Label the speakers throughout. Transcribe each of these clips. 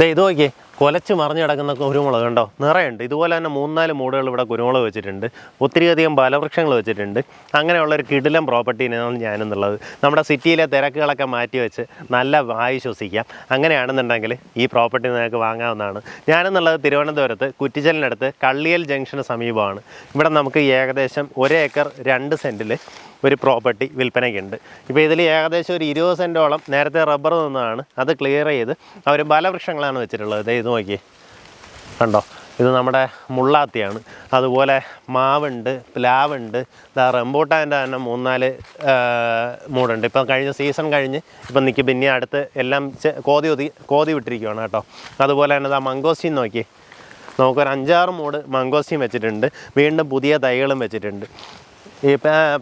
Speaker 1: ദേ ഇത് നോക്കിയേ കൊലച്ച് മറിഞ്ഞ് കിടക്കുന്ന കുരുമുളക് കണ്ടോ? നിറയുണ്ട്. ഇതുപോലെ തന്നെ മൂന്നാൽ മൂടുകൾ ഇവിടെ കുരുമുളക് വെച്ചിട്ടുണ്ട്. ഒത്തിരിയധികം ഫലവൃക്ഷങ്ങൾ വെച്ചിട്ടുണ്ട്. അങ്ങനെയുള്ള ഒരു കിടിലം പ്രോപ്പർട്ടിനാണ് ഞാനെന്നുള്ളത്. നമ്മുടെ സിറ്റിയിലെ തിരക്കുകളൊക്കെ മാറ്റി വെച്ച് നല്ല വായു ശ്വസിക്കാം. അങ്ങനെയാണെന്നുണ്ടെങ്കിൽ ഈ പ്രോപ്പർട്ടി നിങ്ങൾക്ക് വാങ്ങാവുന്നതാണ്. ഞാനെന്നുള്ളത് തിരുവനന്തപുരത്ത് കുറ്റിച്ചലിനടുത്ത് കള്ളിയൽ ജംഗ്ഷന് സമീപമാണ്. ഇവിടെ നമുക്ക് ഏകദേശം ഒരു ഏക്കർ രണ്ട് സെന്റിൽ ഒരു പ്രോപ്പർട്ടി വിൽപ്പനയ്ക്കുണ്ട്. ഇപ്പോൾ ഇതിൽ ഏകദേശം ഒരു ഇരുപത് സെന്റോളം നേരത്തെ റബ്ബർ നിന്നതാണ് അത് ക്ലിയർ ചെയ്ത് അവർ ബലവൃക്ഷങ്ങളാണ് വെച്ചിട്ടുള്ളത്. ഇത് നോക്കി കണ്ടോ? ഇത് നമ്മുടെ മുള്ളാത്തിയാണ്. അതുപോലെ മാവുണ്ട് പ്ലാവുണ്ട് ഇതാ റംബൂട്ടാന്റെ തന്നെ മൂന്നാൽ മൂടുണ്ട്. ഇപ്പം കഴിഞ്ഞ സീസൺ കഴിഞ്ഞ് ഇപ്പം നിൽക്കി പിന്നെ അടുത്ത് എല്ലാം കോതി ഒതി കോതി വിട്ടിരിക്കുകയാണ് കേട്ടോ. അതുപോലെ തന്നെ ഇതാ മംഗോസ്റ്റീൻ നോക്കി നമുക്കൊരു അഞ്ചാറ് മൂട് മംഗോസ്റ്റീൻ വെച്ചിട്ടുണ്ട്. വീണ്ടും പുതിയ തൈകളും വെച്ചിട്ടുണ്ട്. ഈ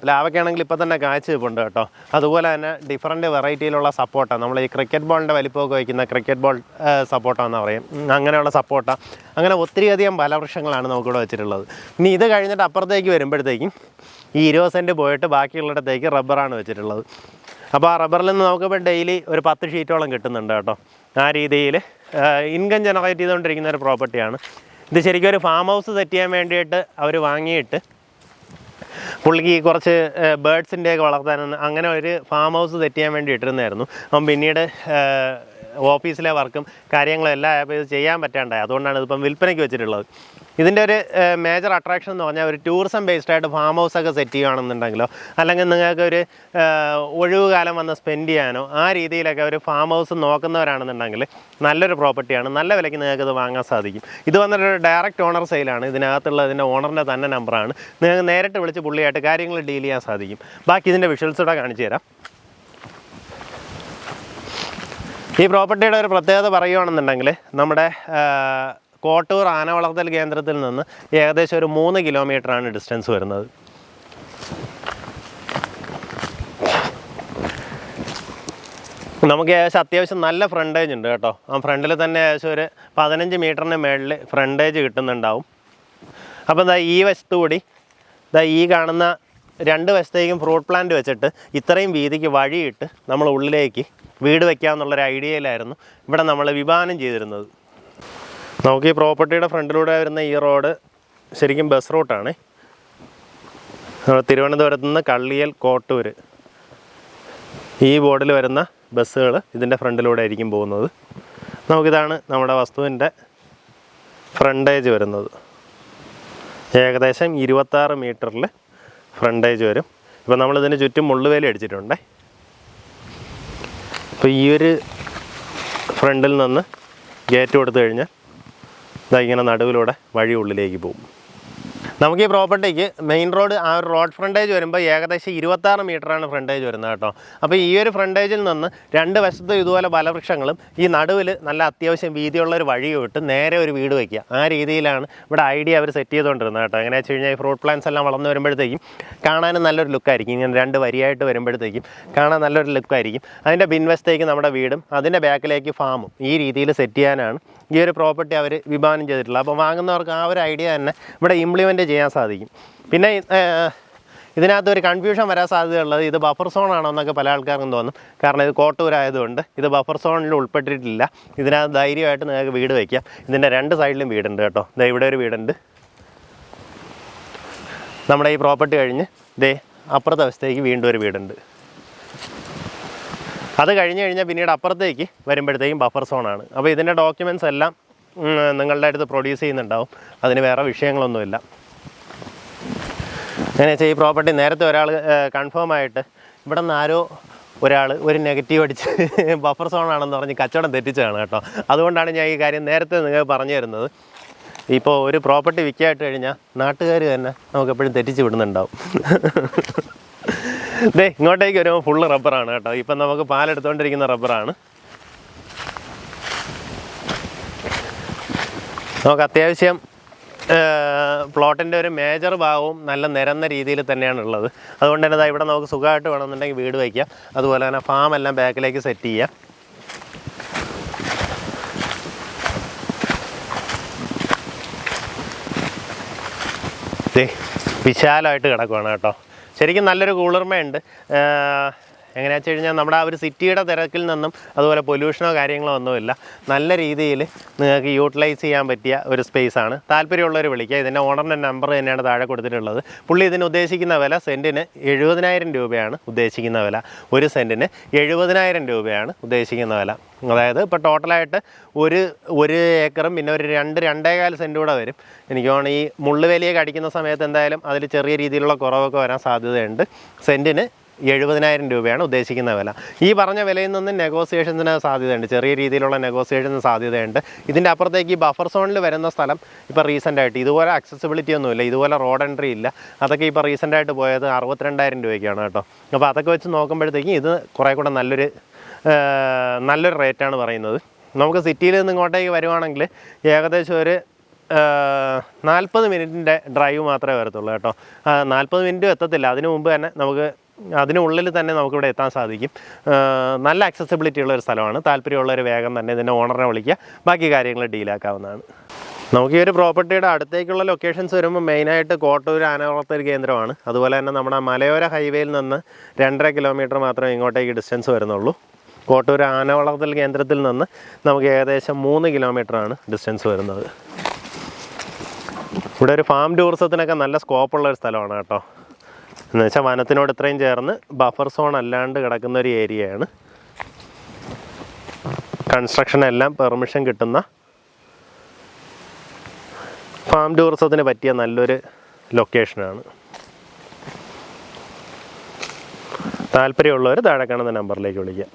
Speaker 1: പ്ലാവക്കാണെങ്കിൽ ഇപ്പം ഇപ്പോൾ തന്നെ കാഴ്ച വെപ്പുണ്ട് കേട്ടോ. അതുപോലെ തന്നെ ഡിഫറന്റ് വെറൈറ്റിയിലുള്ള സപ്പോർട്ട നമ്മൾ ഈ ക്രിക്കറ്റ് ബോളിന്റെ വലിപ്പമൊക്കെ വയ്ക്കുന്ന ക്രിക്കറ്റ് ബോൾ സപ്പോർട്ടാണെന്ന് പറയും. അങ്ങനെയുള്ള സപ്പോർട്ട അങ്ങനെ ഒത്തിരിയധികം ഫലവൃക്ഷങ്ങളാണ് നമുക്കിവിടെ വെച്ചിട്ടുള്ളത്. ഇനി ഇത് കഴിഞ്ഞിട്ട് അപ്പുറത്തേക്ക് വരുമ്പോഴത്തേക്കും ഈ ഇരുപത് സെന്റ് പോയിട്ട് ബാക്കിയുള്ളിടത്തേക്ക് റബ്ബറാണ് വെച്ചിട്ടുള്ളത്. അപ്പോൾ ആ റബ്ബറിൽ നിന്ന് നമുക്കിപ്പോൾ ഡെയിലി ഒരു പത്ത് ഷീറ്റോളം കിട്ടുന്നുണ്ട് കേട്ടോ. ആ രീതിയിൽ ഇൻകം ജനറേറ്റ് ചെയ്തുകൊണ്ടിരിക്കുന്ന ഒരു പ്രോപ്പർട്ടിയാണ് ഇത് ശരിക്കും ഒരു ഫാം ഹൗസ് സെറ്റ് ചെയ്യാൻ വേണ്ടിയിട്ട് അവർ വാങ്ങിയിട്ട് പുള്ളിക്ക് കുറച്ച് ബേഡ്സിന്റെയൊക്കെ വളർത്താനൊന്ന് അങ്ങനെ ഒരു ഫാം ഹൗസ് സെറ്റ് ചെയ്യാൻ വേണ്ടി ഇട്ടിരുന്നായിരുന്നു. അപ്പം പിന്നീട് ഓഫീസിലെ വർക്കും കാര്യങ്ങളും എല്ലാം ആയപ്പോൾ ഇത് ചെയ്യാൻ പറ്റാണ്ടായി. അതുകൊണ്ടാണ് ഇതിപ്പം വിൽപ്പനയ്ക്ക് വെച്ചിട്ടുള്ളത്. ഇതിന്റെ ഒരു മേജർ അട്രാക്ഷൻ എന്ന് പറഞ്ഞാൽ ഒരു ടൂറിസം ബേസ്ഡ് ആയിട്ട് ഫാം ഹൗസ് ഒക്കെ സെറ്റ് ചെയ്യുകയാണെന്നുണ്ടെങ്കിലോ അല്ലെങ്കിൽ നിങ്ങൾക്ക് ഒരു ഒഴിവുകാലം ഒഴിവ് കാലം വന്ന് സ്പെൻഡ് ചെയ്യാനോ ആ രീതിയിലൊക്കെ ഒരു ഫാം ഹൗസ് നോക്കുന്നവരാണെന്നുണ്ടെങ്കിൽ നല്ലൊരു പ്രോപ്പർട്ടിയാണ് നല്ല വിലയ്ക്ക് നിങ്ങൾക്ക് ഇത് വാങ്ങാൻ സാധിക്കും. ഇത് വന്നിട്ടൊരു ഡയറക്റ്റ് ഓണർ സെയിലാണ് ഇതിനകത്തുള്ള ഇതിന്റെ ഓണറിന്റെ തന്നെ നമ്പറാണ് നിങ്ങൾക്ക് നേരിട്ട് വിളിച്ച് പുള്ളിയായിട്ട് കാര്യങ്ങൾ ഡീൽ ചെയ്യാൻ സാധിക്കും. ബാക്കി ഇതിന്റെ വിഷ്വൽസ് കൂടെ കാണിച്ചു തരാം. ഈ പ്രോപ്പർട്ടിയുടെ ഒരു പ്രത്യേകത പറയുകയാണെന്നുണ്ടെങ്കിൽ നമ്മുടെ കോട്ടൂർ ആന വളർത്തൽ കേന്ദ്രത്തിൽ നിന്ന് ഏകദേശം ഒരു മൂന്ന് കിലോമീറ്ററാണ് ഡിസ്റ്റൻസ് വരുന്നത്. നമുക്ക് ഏകദേശം അത്യാവശ്യം നല്ല ഫ്രണ്ടേജ് ഉണ്ട് കേട്ടോ. ആ ഫ്രണ്ടിൽ തന്നെ ഏകദേശം ഒരു പതിനഞ്ച് മീറ്ററിന് മേളിൽ ഫ്രണ്ടേജ് കിട്ടുന്നുണ്ടാവും. അപ്പോൾ എന്താ ഈ വശത്തു കൂടി ഇതാ ഈ കാണുന്ന രണ്ട് വശത്തേക്കും ഫ്രൂട്ട് പ്ലാന്റ് വെച്ചിട്ട് ഇത്രയും വീതിക്ക് വഴിയിട്ട് നമ്മൾ ഉള്ളിലേക്ക് വീട് വെക്കാമെന്നുള്ളൊരു ഐഡിയയിലായിരുന്നു ഇവിടെ നമ്മൾ വിഭാവനം ചെയ്തിരുന്നത്. നമുക്ക് ഈ പ്രോപ്പർട്ടിയുടെ ഫ്രണ്ടിലൂടെ വരുന്ന ഈ റോഡ് ശരിക്കും ബസ് റൂട്ടാണ്. തിരുവനന്തപുരത്ത് നിന്ന് കള്ളിയൽ കോട്ടൂർ ഈ ബോർഡിൽ വരുന്ന ബസ്സുകൾ ഇതിന്റെ ഫ്രണ്ടിലൂടെ ആയിരിക്കും പോകുന്നത്. നമുക്കിതാണ് നമ്മുടെ വസ്തുവിന്റെ ഫ്രണ്ടേജ് വരുന്നത്. ഏകദേശം ഇരുപത്താറ് മീറ്ററിൽ ഫ്രണ്ടേജ് വരും. ഇപ്പോൾ നമ്മളിതിന് ചുറ്റും മുള്ളുവേലി അടിച്ചിട്ടുണ്ടേ. അപ്പോൾ ഈ ഒരു ഫ്രണ്ടിൽ നിന്ന് ഗേറ്റ് കൊടുത്തു കഴിഞ്ഞാൽ ഇതാ ഇങ്ങനെ നടുവിലൂടെ വഴി ഉള്ളിലേക്ക് പോകും. നമുക്ക് ഈ പ്രോപ്പർട്ടിക്ക് മെയിൻ റോഡ് ആ ഒരു റോഡ് ഫ്രണ്ടേജ് വരുമ്പോൾ ഏകദേശം ഇരുപത്താറ് മീറ്ററാണ് ഫ്രണ്ടേജ് വരുന്നത് കേട്ടോ. അപ്പോൾ ഈ ഒരു ഫ്രണ്ടേജിൽ നിന്ന് രണ്ട് വശത്തും ഇതുപോലെ ബലവൃക്ഷങ്ങളും ഈ നടുവിൽ നല്ല അത്യാവശ്യം വീതിയുള്ള ഒരു വഴി വിട്ട് നേരെ ഒരു വീട് വയ്ക്കുക ആ രീതിയിലാണ് ഇവിടെ ഐഡിയ അവർ സെറ്റ് ചെയ്തുകൊണ്ടിരുന്നത് കേട്ടോ. എങ്ങനെ വെച്ച് കഴിഞ്ഞാൽ ഈ ഫ്രൂട്ട് പ്ലാന്റ്സ് എല്ലാം വളർന്നു വരുമ്പോഴത്തേക്കും കാണാനും നല്ലൊരു ലുക്കായിരിക്കും. ഇങ്ങനെ രണ്ട് വരിയായിട്ട് വരുമ്പോഴത്തേക്കും കാണാൻ നല്ലൊരു ലുക്കായിരിക്കും. അതിന്റെ പിൻവശത്തേക്ക് നമ്മുടെ വീടും അതിന്റെ ബാക്കിലേക്ക് ഫാമും ഈ രീതിയിൽ സെറ്റ് ചെയ്യാനാണ് ഈ ഒരു പ്രോപ്പർട്ടി അവർ വിഭാവനം ചെയ്തിട്ടുള്ളത്. അപ്പോൾ വാങ്ങുന്നവർക്ക് ആ ഒരു ഐഡിയ തന്നെ ഇവിടെ ഇംപ്ലിമെന്റ് ചെയ്യാൻ സാധിക്കും. പിന്നെ ഇതിനകത്ത് ഒരു കൺഫ്യൂഷൻ വരാൻ സാധ്യതയുള്ളത് ഇത് ബഫർ സോൺ ആണോ എന്നൊക്കെ പല ആൾക്കാർക്കും തോന്നും. കാരണം ഇത് കോട്ടൂരായതുകൊണ്ട് ഇത് ബഫർ സോണിൽ ഉൾപ്പെട്ടിട്ടില്ല. ഇതിനകത്ത് ധൈര്യമായിട്ട് നിങ്ങൾക്ക് വീട് വയ്ക്കാം ഇതിന്റെ രണ്ട് സൈഡിലും വീടുണ്ട് കേട്ടോ. ദേ ഇവിടെ ഒരു വീടുണ്ട്. നമ്മുടെ ഈ പ്രോപ്പർട്ടി കഴിഞ്ഞ് ദേ അപ്പുറത്തെ അവസ്ഥയ്ക്ക് വീണ്ടും ഒരു വീടുണ്ട്. അത് കഴിഞ്ഞ് കഴിഞ്ഞാൽ പിന്നീട് അപ്പുറത്തേക്ക് വരുമ്പോഴത്തേക്കും ബഫർ സോണാണ് അപ്പോൾ ഇതിന്റെ ഡോക്യുമെന്റ്സ് എല്ലാം നിങ്ങളുടെ അടുത്ത് പ്രൊഡ്യൂസ് ചെയ്യുന്നുണ്ടാവും. അതിന് വേറെ വിഷയങ്ങളൊന്നുമില്ല. അങ്ങനെ വെച്ചാൽ ഈ പ്രോപ്പർട്ടി നേരത്തെ ഒരാൾ കൺഫേം ആയിട്ട് ഇവിടെ നിന്ന് ആരോ ഒരാൾ ഒരു നെഗറ്റീവ് അടിച്ച് ബഫർ സോണാണെന്ന് പറഞ്ഞ് കച്ചവടം തെറ്റിച്ചതാണ് കേട്ടോ. അതുകൊണ്ടാണ് ഞാൻ ഈ കാര്യം നേരത്തെ നിങ്ങൾ പറഞ്ഞു തരുന്നത്. ഇപ്പോൾ ഒരു പ്രോപ്പർട്ടി വിൽക്കായിട്ട് കഴിഞ്ഞാൽ നാട്ടുകാർ തന്നെ നമുക്ക് എപ്പോഴും തെറ്റിച്ച് വിടുന്നുണ്ടാവും. ദേ ഇങ്ങോട്ടേക്ക് വരുമ്പോൾ ഫുള്ള് റബ്ബറാണ് കേട്ടോ. ഇപ്പം നമുക്ക് പാലെടുത്തുകൊണ്ടിരിക്കുന്ന റബ്ബറാണ് നമുക്ക് അത്യാവശ്യം പ്ലോട്ടിന്റെ ഒരു മേജർ ഭാഗവും നല്ല നിരന്ന രീതിയിൽ തന്നെയാണ് ഉള്ളത് അതുകൊണ്ട് തന്നെ ഇവിടെ നമുക്ക് സുഖമായിട്ട് വേണമെന്നുണ്ടെങ്കിൽ വീട് വയ്ക്കാം. അതുപോലെ തന്നെ ഫാം എല്ലാം ബാക്കിലേക്ക് സെറ്റ് ചെയ്യാം. വിശാലമായിട്ട് കിടക്കുവാണ് കേട്ടോ. ശരിക്കും നല്ലൊരു കൂളിർമയുണ്ട്. എങ്ങനെയാ വെച്ച് കഴിഞ്ഞാൽ നമ്മുടെ ആ ഒരു സിറ്റിയുടെ തിരക്കിൽ നിന്നും അതുപോലെ പൊല്യൂഷനോ കാര്യങ്ങളോ ഒന്നുമില്ല. നല്ല രീതിയിൽ നിങ്ങൾക്ക് യൂട്ടിലൈസ് ചെയ്യാൻ പറ്റിയ ഒരു സ്പേസ് ആണ്. താല്പര്യമുള്ളവർ വിളിക്കുക. ഇതിന്റെ ഓണറിന്റെ നമ്പർ തന്നെയാണ് താഴെ കൊടുത്തിട്ടുള്ളത്. പുള്ളി ഇതിന് ഉദ്ദേശിക്കുന്ന വില സെന്റിന് എഴുപതിനായിരം രൂപയാണ് ഉദ്ദേശിക്കുന്ന വില. ഒരു സെന്റിന് എഴുപതിനായിരം രൂപയാണ് ഉദ്ദേശിക്കുന്ന വില. അതായത് ഇപ്പോൾ ടോട്ടലായിട്ട് ഒരു ഒരു ഏക്കറും പിന്നെ ഒരു രണ്ട് രണ്ടേകാൽ സെന്റ് കൂടെ വരും. എനിക്ക് തോന്നുന്നു ഈ മുള്ളുവേലിയൊക്കെ അടിക്കുന്ന സമയത്ത് എന്തായാലും അതിൽ ചെറിയ രീതിയിലുള്ള കുറവൊക്കെ വരാൻ സാധ്യതയുണ്ട്. സെന്റിന് എഴുപതിനായിരം രൂപയാണ് ഉദ്ദേശിക്കുന്ന വില. ഈ പറഞ്ഞ വിലയിൽ നിന്ന് നെഗോസിയേഷൻസിന് സാധ്യതയുണ്ട്. ചെറിയ രീതിയിലുള്ള നെഗോസിയേഷന് സാധ്യതയുണ്ട്. ഇതിന്റെ അപ്പുറത്തേക്ക് ഈ ബഫർ സോണിൽ വരുന്ന സ്ഥലം ഇപ്പോൾ റീസെന്റായിട്ട് ഇതുപോലെ അക്സസിബിലിറ്റി ഒന്നുമില്ല. ഇതുപോലെ റോഡ് എൻട്രി ഇല്ല. അതൊക്കെ ഇപ്പോൾ റീസെന്റായിട്ട് പോയത് അറുപത്തിരണ്ടായിരം രൂപയ്ക്കാണ് കേട്ടോ. അപ്പോൾ അതൊക്കെ വെച്ച് നോക്കുമ്പോഴത്തേക്കും ഇത് കുറേ കൂടെ നല്ലൊരു നല്ലൊരു റേറ്റാണ് പറയുന്നത്. നമുക്ക് സിറ്റിയിൽ നിന്ന് ഇങ്ങോട്ടേക്ക് വരുവാണെങ്കിൽ ഏകദേശം ഒരു നാൽപ്പത് മിനിറ്റിന്റെ ഡ്രൈവ് മാത്രമേ വരത്തുള്ളൂ കേട്ടോ. നാൽപ്പത് മിനിറ്റും എത്തത്തില്ല. അതിനു മുമ്പ് തന്നെ നമുക്ക് അതിനുള്ളിൽ തന്നെ നമുക്കിവിടെ എത്താൻ സാധിക്കും. നല്ല അക്സസിബിലിറ്റി ഉള്ള ഒരു സ്ഥലമാണ്. താല്പര്യമുള്ളവർ വേഗം തന്നെ ഇതിന്റെ ഓണറിനെ വിളിക്കുക. ബാക്കി കാര്യങ്ങൾ ഡീലാക്കാവുന്നതാണ് നമുക്ക് ഈ ഒരു പ്രോപ്പർട്ടിയുടെ അടുത്തേക്കുള്ള ലൊക്കേഷൻസ് വരുമ്പോൾ മെയിനായിട്ട് കോട്ടൂർ ആനവളത്തൽ കേന്ദ്രമാണ്. അതുപോലെ തന്നെ നമ്മുടെ മലയോര ഹൈവേയിൽ നിന്ന് രണ്ടര കിലോമീറ്റർ മാത്രമേ ഇങ്ങോട്ടേക്ക് ഡിസ്റ്റൻസ് വരുന്നുള്ളൂ. കോട്ടൂർ ആനവളത്തൽ കേന്ദ്രത്തിൽ നിന്ന് നമുക്ക് ഏകദേശം മൂന്ന് കിലോമീറ്ററാണ് ഡിസ്റ്റൻസ് വരുന്നത്. ഇവിടെ ഒരു ഫാം ടൂറിസത്തിനൊക്കെ നല്ല സ്കോപ്പുള്ള ഒരു സ്ഥലമാണ് കേട്ടോ. എന്ന് വെച്ചാൽ വനത്തിനോട് ഇത്രയും ചേർന്ന് ബഫർ സോൺ അല്ലാണ്ട് കിടക്കുന്ന ഒരു ഏരിയയാണ് കൺസ്ട്രക്ഷൻ എല്ലാം പെർമിഷൻ കിട്ടുന്ന ഫാം ടൂറിസത്തിന് പറ്റിയ നല്ലൊരു ലൊക്കേഷനാണ് താല്പര്യമുള്ളവർ താഴെ കാണുന്ന നമ്പറിലേക്ക് വിളിക്കുക.